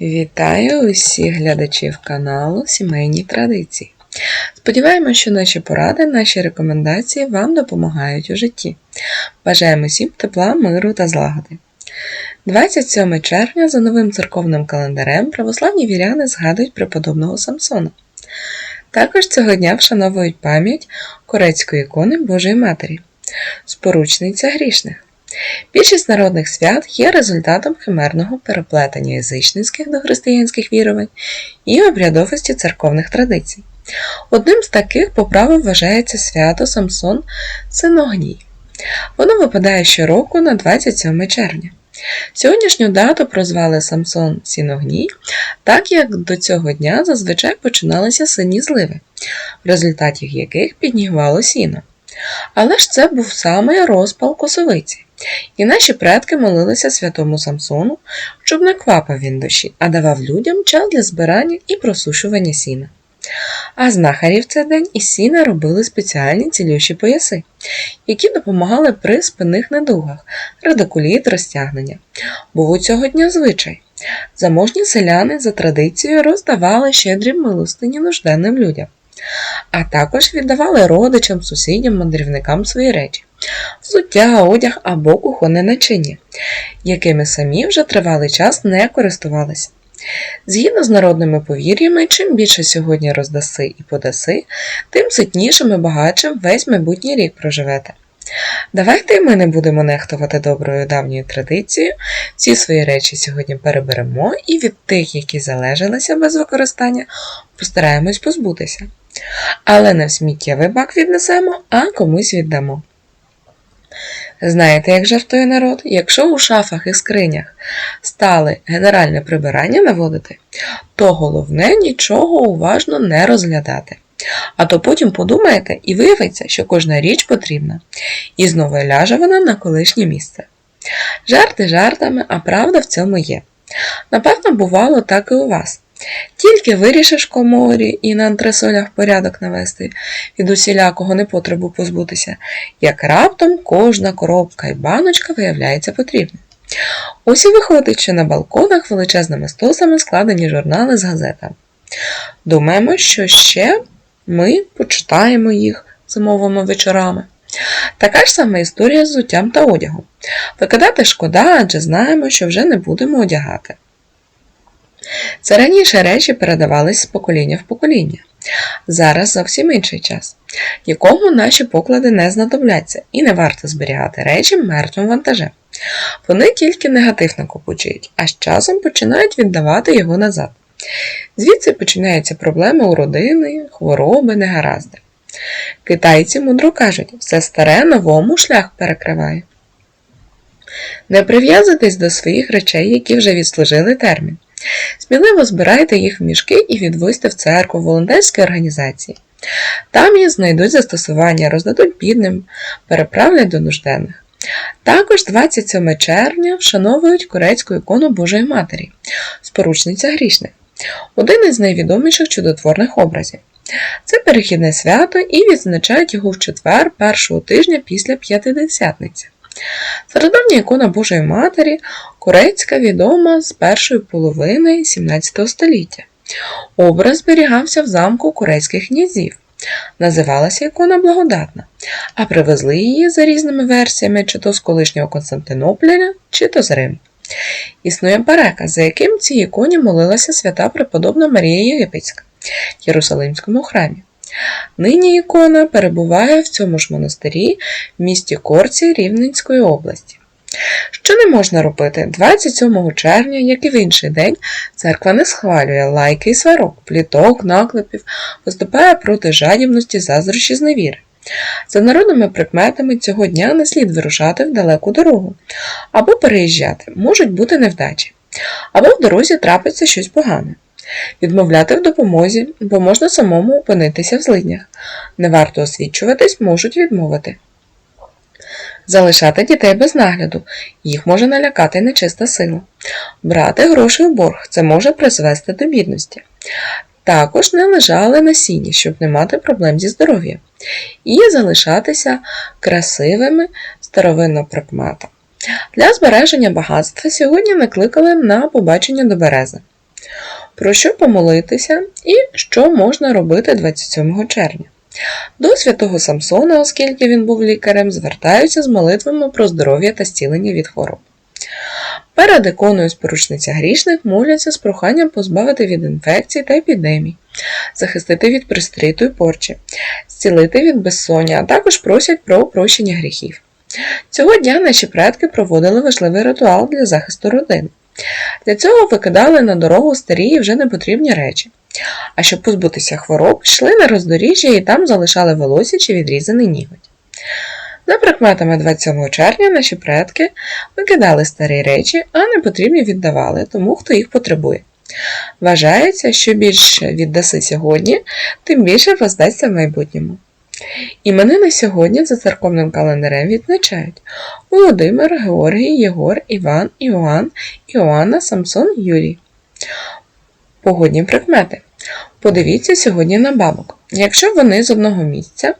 Вітаю усіх глядачів каналу Сімейні Традиції. Сподіваємося, що наші поради, наші рекомендації вам допомагають у житті. Бажаємо всім тепла, миру та злагоди. 27 червня за новим церковним календарем православні віряни згадують преподобного Самсона. Також цього дня вшановують пам'ять корецької ікони Божої Матері, споручниця грішних. Більшість народних свят є результатом химерного переплетення язичницьких до християнських вірувань і обрядовості церковних традицій. Одним з таких по вважається свято Самсон Синогній. Воно випадає щороку на 27 червня. Сьогоднішню дату прозвали Самсон Сіногній, так як до цього дня зазвичай починалися сині зливи, в результаті яких піднігвало сіно. Але ж це був саме розпал косовиці, і наші предки молилися святому Самсону, щоб не квапав він душі, а давав людям час для збирання і просушування сіна. А знахарі в цей день із сіна робили спеціальні цілющі пояси, які допомагали при спинних недугах, радикуліт, розтягнення. Був у цього дня звичай. Заможні селяни за традицією роздавали щедрі милостині нужденним людям, а також віддавали родичам, сусідям, мандрівникам свої речі, взуття, одяг або кухонне начиння, якими самі вже тривалий час не користувалися. Згідно з народними повір'ями, чим більше сьогодні роздаси і подаси, тим ситнішим і багатшим весь майбутній рік проживете. Давайте і ми не будемо нехтувати доброю давньою традицією, всі свої речі сьогодні переберемо і від тих, які залежалися без використання, постараємось позбутися. Але не в сміттєвий бак віднесемо, а комусь віддамо. Знаєте, як жартує народ? Якщо у шафах і скринях стали генеральне прибирання наводити, то головне нічого уважно не розглядати. А то потім подумаєте і виявиться, що кожна річ потрібна, і знову ляже вона на колишнє місце. Жарти жартами, а правда в цьому є. Напевно, бувало так і у вас. Тільки вирішиш коморі і на антресолях порядок навести, від усілякого непотребу позбутися, як раптом кожна коробка і баночка виявляється потрібною. Ось і виходить, що на балконах величезними стосами складені журнали з газетами. Думаємо, що ще ми почитаємо їх зимовими вечорами. Така ж сама історія з взуттям та одягом. Викидати шкода, адже знаємо, що вже не будемо одягати. Це раніше речі передавались з покоління в покоління. Зараз зовсім інший час, якому наші поклади не знадобляться і не варто зберігати речі мертвим вантажем. Вони тільки негатив накопичують, а з часом починають віддавати його назад. Звідси починаються проблеми у родини, хвороби, негаразди. Китайці мудро кажуть, все старе новому шлях перекриває. Не прив'язуйтесь до своїх речей, які вже відслужили термін. Сміливо збирайте їх в мішки і відвозьте в церкву волонтерські організації. Там їх знайдуть застосування, роздадуть бідним, переправлять до нужденних. Також 27 червня вшановують корейську ікону Божої Матері, споручниця грішних, один із найвідоміших чудотворних образів. Це перехідне свято і відзначають його в четвер першого тижня після П'ятидесятниці. Стародавня ікона Божої Матері корейська відома з першої половини XVII століття. Образ зберігався в замку корейських князів. Називалася ікона благодатна, а привезли її за різними версіями, чи то з колишнього Константинополя, чи то з Риму. Існує переказ, за яким цій іконі молилася свята преподобна Марія Єгипетська в Єрусалимському храмі. Нині ікона перебуває в цьому ж монастирі в місті Корці Рівненської області. Що не можна робити? 27 червня, як і в інший день, церква не схвалює лайки і сварок, пліток, наклепів, виступає проти жадібності, заздрощі зневіри. За народними прикметами цього дня не слід вирушати в далеку дорогу або переїжджати, можуть бути невдачі, або в дорозі трапиться щось погане. Відмовляти в допомозі, бо можна самому опинитися в злиднях. Не варто освічуватись, можуть відмовити. Залишати дітей без нагляду, їх може налякати нечиста сила. Брати гроші у борг це може призвести до бідності. Також не лежали на сіні, щоб не мати проблем зі здоров'ям, і залишатися красивими старовинно прикмета. Для збереження багатства сьогодні накликали на побачення до берези. Про що помолитися і що можна робити 27 червня. До святого Самсона, оскільки він був лікарем, звертаються з молитвами про здоров'я та зцілення від хвороб. Перед іконою споручниця грішник моляться з проханням позбавити від інфекцій та епідемій, захистити від пристріту й порчі, зцілити від безсоння, а також просять про прощення гріхів. Цього дня наші предки проводили важливий ритуал для захисту родини. Для цього викидали на дорогу старі і вже непотрібні речі. А щоб позбутися хвороб, йшли на роздоріжжя і там залишали волосся чи відрізаний ніготь. За прикметами 27 червня наші предки викидали старі речі, а непотрібні віддавали тому, хто їх потребує. Вважається, що більше віддаси сьогодні, тим більше воздасться в майбутньому. Іменини сьогодні за церковним календарем відзначають Володимир, Георгій, Єгор, Іван, Іоанн, Іоанна, Самсон, Юрій. Погодні прикмети. Подивіться сьогодні на бабок. Якщо вони з одного місця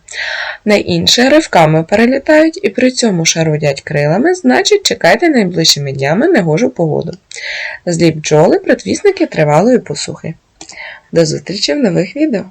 на інше ривками перелітають і при цьому шарудять крилами, значить чекайте найближчими днями негожу погоду. Злі бджоли предвісники тривалої посухи. До зустрічі в нових відео!